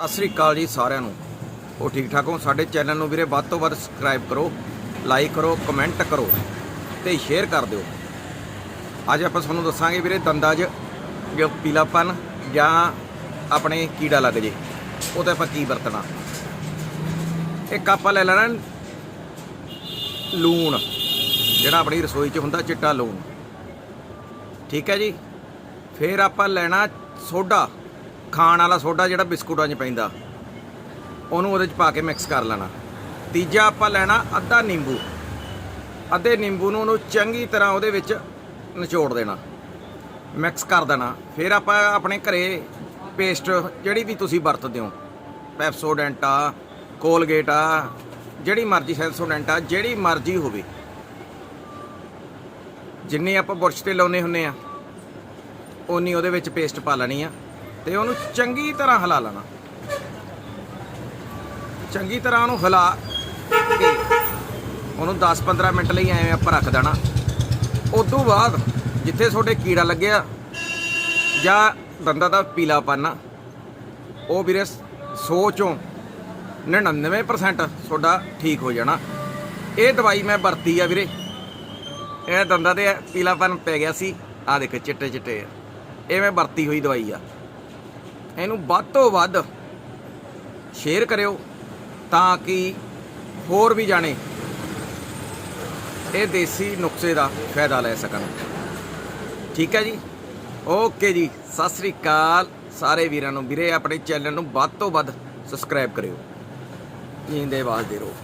ਸਤਿ ਸ੍ਰੀ ਅਕਾਲ ਜੀ ਸਾਰਿਆਂ ਨੂੰ। ਉਹ ਠੀਕ ਠਾਕ ਹੋ? ਸਾਡੇ ਚੈਨਲ ਨੂੰ ਵੀਰੇ ਵੱਧ ਤੋਂ ਵੱਧ ਸਬਸਕ੍ਰਾਈਬ ਕਰੋ, ਲਾਈਕ ਕਰੋ, ਕਮੈਂਟ ਕਰੋ ਤੇ ਸ਼ੇਅਰ ਕਰ ਦਿਓ। ਅੱਜ ਆਪਾਂ ਤੁਹਾਨੂੰ ਦੱਸਾਂਗੇ ਵੀਰੇ ਦੰਦਾਂ 'ਚ ਜੋ ਪੀਲਾਪਨ ਜਾਂ ਆਪਣੇ ਕੀੜਾ ਲੱਗ ਜੇ, ਉਹਦਾ ਆਪਾਂ ਕੀ ਵਰਤਣਾ। ਇੱਕ ਆਪਾਂ ਲੈ ਲੈਣਾ ਲੂਣ, ਜਿਹੜਾ ਆਪਣੀ ਰਸੋਈ 'ਚ ਹੁੰਦਾ ਚਿੱਟਾ ਲੂਣ। ਠੀਕ ਹੈ ਜੀ? ਫਿਰ ਆਪਾਂ ਲੈਣਾ ਸੋਡਾ। ਖਾਣ ਵਾਲਾ ਸੋਡਾ ਜਿਹੜਾ ਬਿਸਕੁਟਾਂ 'ਚ ਪੈਂਦਾ, ਉਹਨੂੰ ਉਹਦੇ 'ਚ ਪਾ ਕੇ ਮਿਕਸ ਕਰ ਲੈਣਾ। ਤੀਜਾ ਆਪਾਂ ਲੈਣਾ ਅੱਧਾ ਨਿੰਬੂ। ਅੱਧੇ ਨਿੰਬੂ ਨੂੰ ਉਹਨੂੰ ਚੰਗੀ ਤਰ੍ਹਾਂ ਉਹਦੇ ਵਿੱਚ ਨਿਚੋੜ ਦੇਣਾ। ਮਿਕਸ ਕਰ ਦੇਣਾ। ਫਿਰ ਆਪਾਂ ਆਪਣੇ ਘਰੇ ਪੇਸਟ ਜਿਹੜੀ ਵੀ ਤੁਸੀਂ ਵਰਤਦੇ ਹੋ ਪੈਪਸੋਡੈਂਟ ਆ ਕੋਲਗੇਟ ਆ, ਜਿਹੜੀ ਮਰਜ਼ੀ ਸੈਂਸੋਡੈਂਟ ਆ, ਜਿਹੜੀ ਮਰਜ਼ੀ ਹੋਵੇ। ਜਿੰਨੀ ਆਪਾਂ ਬੁਰਸ਼ ਤੇ ਲਾਉਨੇ ਹੁੰਨੇ ਆ ਉਨੀ ਉਹਦੇ ਵਿੱਚ ਪੇਸਟ ਪਾ ਲੈਣੀ ਆ। ਤੇ ਉਹਨੂੰ ਚੰਗੀ ਤਰ੍ਹਾਂ ਹਿਲਾ ਲੈਣਾ। ਚੰਗੀ ਤਰ੍ਹਾਂ ਉਹਨੂੰ ਹਿਲਾ ਕੇ ਉਹਨੂੰ 10-15 ਮਿੰਟ ਲਈ ਐਵੇਂ ਆਪਾਂ ਰੱਖ ਦੇਣਾ। ਉਸ ਤੋਂ ਬਾਅਦ ਜਿੱਥੇ ਤੁਹਾਡੇ ਕੀੜਾ ਲੱਗਿਆ ਜਾਂ ਦੰਦਾਂ ਦਾ ਪੀਲਾਪਨ ਆ ਉਹ ਵੀਰੇ 100 ਚੋਂ 99% ਤੁਹਾਡਾ ਠੀਕ ਹੋ ਜਾਣਾ। ਇਹ ਦਵਾਈ ਮੈਂ ਵਰਤੀ ਆ ਵੀਰੇ। ਇਹ ਦੰਦਾਂ ਦੇ ਪੀਲਾਪਨ ਪੈ ਗਿਆ ਸੀ। ਆ ਦੇਖੋ ਚਿੱਟੇ ਚਿੱਟੇ ਇਹ ਮੈਂ ਵਰਤੀ ਹੋਈ ਦਵਾਈ ਆ। ਇਹਨੂੰ ਵੱਧ ਤੋਂ ਵੱਧ ਸ਼ੇਅਰ ਕਰਿਓ ਤਾਂ ਕਿ ਹੋਰ ਵੀ ਜਾਣੇ ਇਹ ਦੇਸੀ ਨੁਕਸੇ ਦਾ ਫਾਇਦਾ ਲੈ ਸਕਣ। ਠੀਕ ਹੈ ਜੀ? ਓਕੇ ਜੀ, ਸਤਿ ਸ੍ਰੀ ਅਕਾਲ ਸਾਰੇ ਵੀਰਾਂ ਨੂੰ। ਵੀਰੇ, ਆਪਣੇ ਚੈਨਲ ਨੂੰ ਵੱਧ ਤੋਂ ਵੱਧ ਸਬਸਕ੍ਰਾਈਬ ਕਰਿਓ। ਜੀਂਦੇ ਵਾਸਦੇ ਰਹੋ।